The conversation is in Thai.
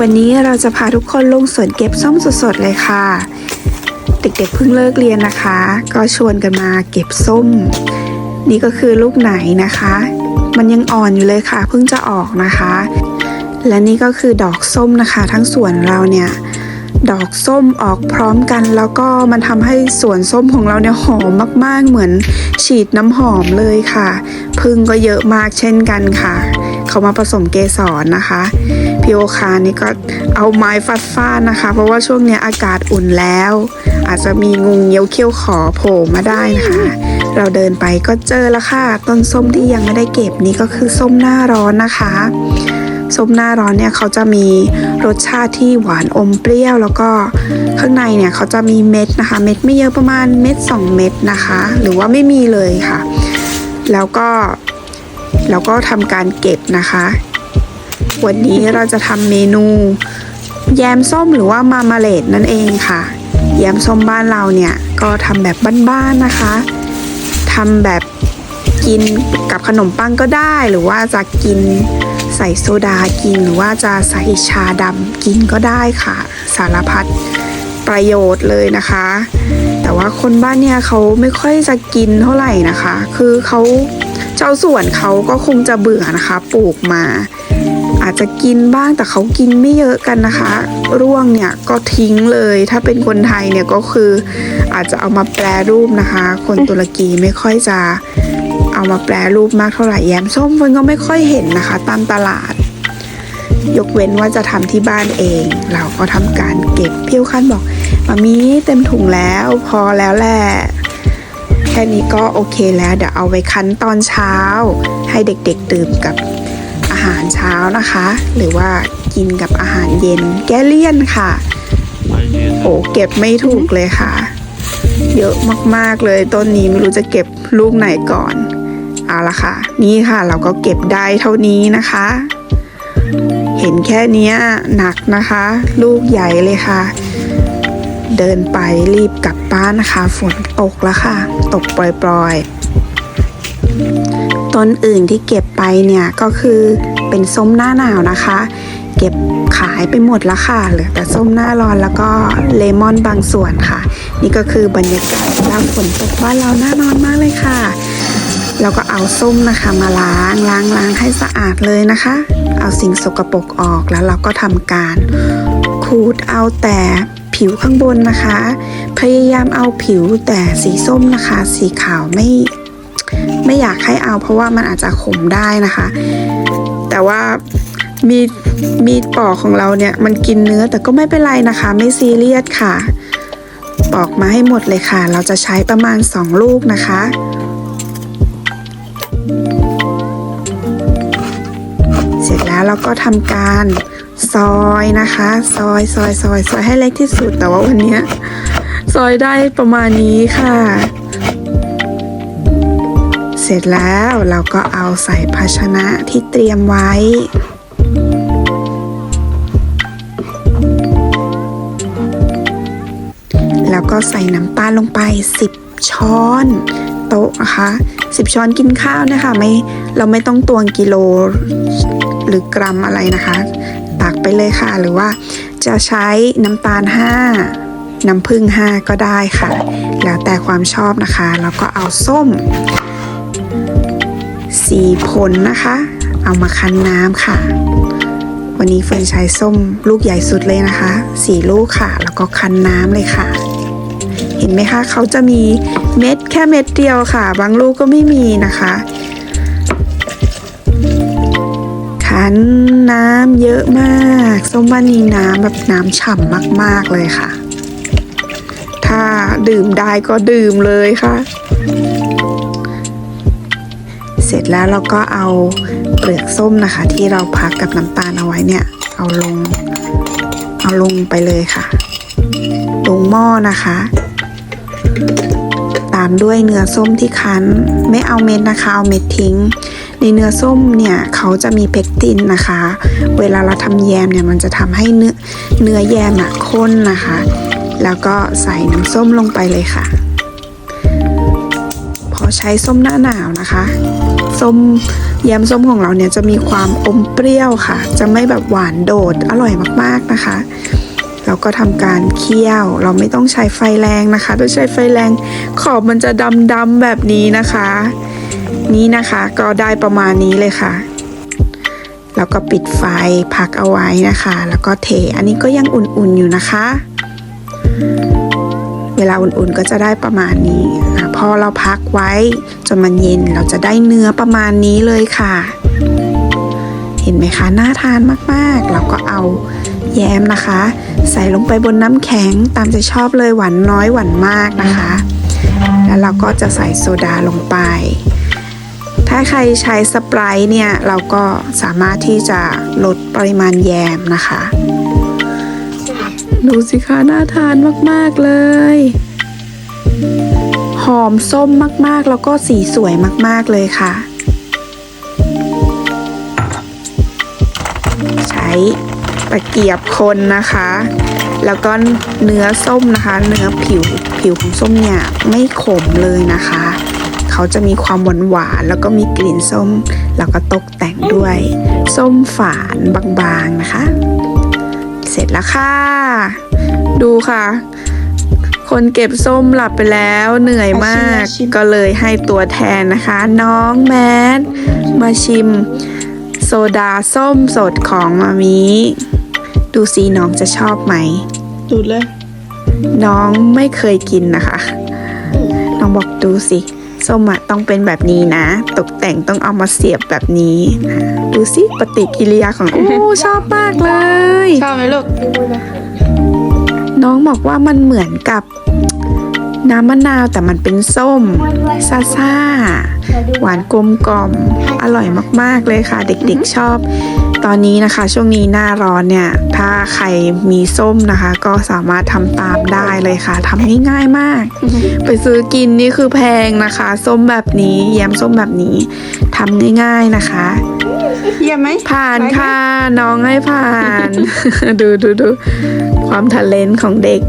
วันนี้เราจะพาทุกคนลงสวนเก็บส้มสดๆเลยค่ะ เด็กๆเพิ่งเลิกเรียนนะคะ ก็ชวนกันมาเก็บส้ม นี่ก็คือลูกไหนนะคะ มันยังอ่อนอยู่เลยค่ะ เพิ่งจะออกนะคะ และนี่ก็คือดอกส้มนะคะ ทั้งสวนเราเนี่ยดอกส้มออกพร้อมกัน แล้วก็มันทำให้สวนส้มของเราเนี่ยหอมมาก ๆ เหมือนฉีดน้ำหอมเลยค่ะพึ่งก็เยอะมากเช่นกันค่ะ เขามาผสมเกสรนะคะพี่โอคานี่ก็เอาไม้ฟาดฟาดนะคะ เพราะว่าช่วงนี้อากาศอุ่นแล้ว อาจจะมีงูเงี้ยวเขี้ยวขอโผล่มาได้นะคะ เราเดินไปก็เจอแล้วค่ะ ต้นส้มที่ยังไม่ได้เก็บนี่ก็คือส้มหน้าร้อนนะคะส้มหน้าร้อนเนี่ยเขาจะมีรสชาติที่หวานอมเปรี้ยว แล้วก็ข้างในเนี่ยเขาจะมีเม็ดนะคะ เม็ดไม่เยอะประมาณเม็ด 2 เม็ดนะคะ หรือว่าไม่มีเลยค่ะ แล้วก็ แล้วก็ทำการเก็บนะคะ วันนี้เราจะทำเมนู แยมส้มหรือว่ามามาเลดนั่นเองค่ะ แยมส้มบ้านเราเนี่ยก็ทำแบบบ้านๆนะคะทำแบบกินกับขนมปังก็ได้ หรือว่าจะกินใส่โซดากินหรือว่าจะใส่ชาดำกินก็ได้ค่ะ สารพัดประโยชน์เลยนะคะ แต่ว่าคนบ้านเนี่ยเขาไม่ค่อยจะกินเท่าไหร่นะคะ คือเขา เจ้าสวนเขาก็คงจะเบื่อนะคะ ปลูกมา อาจจะกินบ้างแต่เขากินไม่เยอะกันนะคะ ร่วงเนี่ยก็ทิ้งเลย ถ้าเป็นคนไทยเนี่ยก็คืออาจจะเอามาแปรรูปนะคะ คนตุรกีไม่ค่อยจะเอามาแปรรูปมากเท่าไหร่แยมส้มเฟินก็ไม่ค่อยเห็นนะคะ ตามตลาด ยกเว้นว่าจะทำที่บ้านเอง เราก็ทำการเก็บเพี้ยวขั้นบอกมามีเต็มถุงแล้วพอแล้วแหละ แค่นี้ก็โอเคแล้ว เดี๋ยวเอาไว้คั้นตอนเช้า ให้เด็กๆดื่มกับอาหารเช้านะคะ หรือว่ากินกับอาหารเย็น แก้เลี่ยนค่ะโอ้เก็บไม่ถูกเลยค่ะ เยอะมากๆเลยต้นนี้ไม่รู้จะเก็บลูกไหนก่อนเอาละค่ะ นี่ค่ะเราก็เก็บได้เท่านี้นะคะ เห็นแค่เนี้ยหนักนะคะ ลูกใหญ่เลยค่ะ เดินไปรีบกลับบ้านนะคะ ฝนตกแล้วค่ะ ตกปล่อยๆ ต้นอื่นที่เก็บไปเนี่ยก็คือเป็นส้มหน้าหนาวนะคะ เก็บขายไปหมดแล้วค่ะ เหลือแต่ส้มหน้าร้อนแล้วก็เลมอนบางส่วนค่ะ นี่ก็คือบรรยากาศยาฝนตกบ้านเราหน่านอนมากเลยค่ะเราก็เอาส้มนะคะมาล้างล้างล้างให้สะอาดเลยนะคะ เอาสิ่งสกปรกออกแล้วเราก็ทำการขูดเอาแต่ ผิวข้างบนนะคะ พยายามเอาผิวแต่สีส้มนะคะ สีขาวไม่ไม่อยากให้เอาเพราะว่ามันอาจจะขมได้นะคะ แต่ว่ามีมีปอกของเราเนี่ยมันกินเนื้อแต่ก็ไม่เป็นไรนะคะ ไม่ซีเรียสค่ะ ปอกมาให้หมดเลยค่ะ เราจะใช้ประมาณ 2 ลูกนะคะเสร็จแล้วเราก็ทำการ ซอยนะคะ ซอยซอยซอยซอยให้เล็กที่สุดแต่ว่าวันนี้ซอยได้ประมาณนี้ค่ะ เสร็จแล้วเราก็เอาใส่ภาชนะที่เตรียมไว้แล้วก็ใส่น้ำตาลลงไป 10 ช้อนโต๊ะนะคะ10 ช้อนกินข้าวนะคะไม่เราไม่ต้องตวงกิโลหรือกรัมอะไรนะคะ ตักไปเลยค่ะ หรือว่าจะใช้น้ำตาล 5 น้ำผึ้ง5 ก็ได้ค่ะ แล้วแต่ความชอบนะคะ แล้วก็เอาส้มสีผลนะคะ เอามาคั้นน้ำค่ะ วันนี้เฟิร์นใช้ส้มลูกใหญ่สุดเลยนะคะสี่ลูกค่ะ แล้วก็คั้นน้ำเลยค่ะ เห็นไหมคะเขาจะมีเม็ดแค่เม็ดเดียวค่ะ บางลูกก็ไม่มีนะคะ คั้นน้ำเยอะมากส้มบ้านนี้น้ำแบบน้ำฉ่ำมากๆเลยค่ะ ถ้าดื่มได้ก็ดื่มเลยค่ะ เสร็จแล้วเราก็เอาเปลือกส้มนะคะ ที่เราพักกับน้ำตาลเอาไว้เนี่ย เอาลง เอาลงไปเลยค่ะ ลงหม้อนะคะ ตามด้วยเนื้อส้มที่คั้น ไม่เอาเม็ดนะคะ เอาเม็ดทิ้ง ในเนื้อส้มเนี่ยเขาจะมีเพกตินนะคะ เวลาเราทำแยมเนี่ยมันจะทำให้เนื้อเนื้อแยมอะข้นนะคะ แล้วก็ใส่น้ำส้มลงไปเลยค่ะ พอใช้ส้มหน้าหนาวนะคะส้มแยมส้มของเราเนี่ยจะมีความอมเปรี้ยวค่ะ จะไม่แบบหวานโดดอร่อยมากๆนะคะเราก็ทำการเคี่ยว เราไม่ต้องใช้ไฟแรงนะคะถ้าใช้ไฟแรงขอบมันจะดำๆแบบนี้นะคะ นี่นะคะก็ได้ประมาณนี้เลยค่ะ แล้วก็ปิดไฟพักเอาไว้นะคะ แล้วก็เทอันนี้ก็ยังอุ่นๆอยู่นะคะ เวลาอุ่นๆก็จะได้ประมาณนี้พอเราพักไว้จนมันเย็นเราจะได้เนื้อประมาณนี้เลยค่ะ เห็นไหมคะน่าทานมากๆ เราก็เอาแยมนะคะ ใส่ลงไปบนน้ำแข็งตามใจชอบเลยหวานน้อยหวานมากนะคะ แล้วเราก็จะใส่โซดาลงไป ถ้าใครใช้สไปรท์เนี่ยเราก็สามารถที่จะลดปริมาณแยมนะคะ ดูสิคะน่าทานมากๆเลย หอมส้มมากๆ แล้วก็สีสวยมากๆเลยค่ะ ใช้ตะเกียบคนนะคะ แล้วก็เนื้อส้มนะคะ เนื้อผิวผิวของส้มเนี่ยไม่ขมเลยนะคะ เขาจะมีความหวานหวานๆแล้วก็มีกลิ่นส้ม แล้วก็ตกแต่งด้วย ส้มฝานบางๆนะคะ เสร็จแล้วค่ะ ดูค่ะ คนเก็บส้มหลับไปแล้วเหนื่อยมากก็เลยให้ตัวแทนนะคะ น้องแมทมาชิม โซดาส้มสดของมามีดูสิน้องจะชอบไหมดูดเลย น้องไม่เคยกินนะคะ น้องบอกดูสิ ส้มอะต้องเป็นแบบนี้นะ ตกแต่งต้องเอามาเสียบแบบนี้ดูสิปฏิกิริยาของโอ้ชอบมากเลย ชอบไหมลูก น้องบอกว่ามันเหมือนกับน้ำมะนาวแต่มันเป็นส้มซ่าซ่าๆหวานกลมกล่อมอร่อยมากๆเลยค่ะ เด็กๆชอบ ตอนนี้นะคะช่วงนี้หน้าร้อนเนี่ย ถ้าใครมีส้มนะคะ ก็สามารถทำตามได้เลยค่ะทำง่ายๆมาก ไปซื้อกินนี่คือแพงนะคะ ส้มแบบนี้แยมส้มแบบนี้ทำง่าย ๆนะคะเยี่ยมไหมผ่านไปไหมค่ะน้องให้ผ่าน ดูดูดูความทะเลนของเด็ก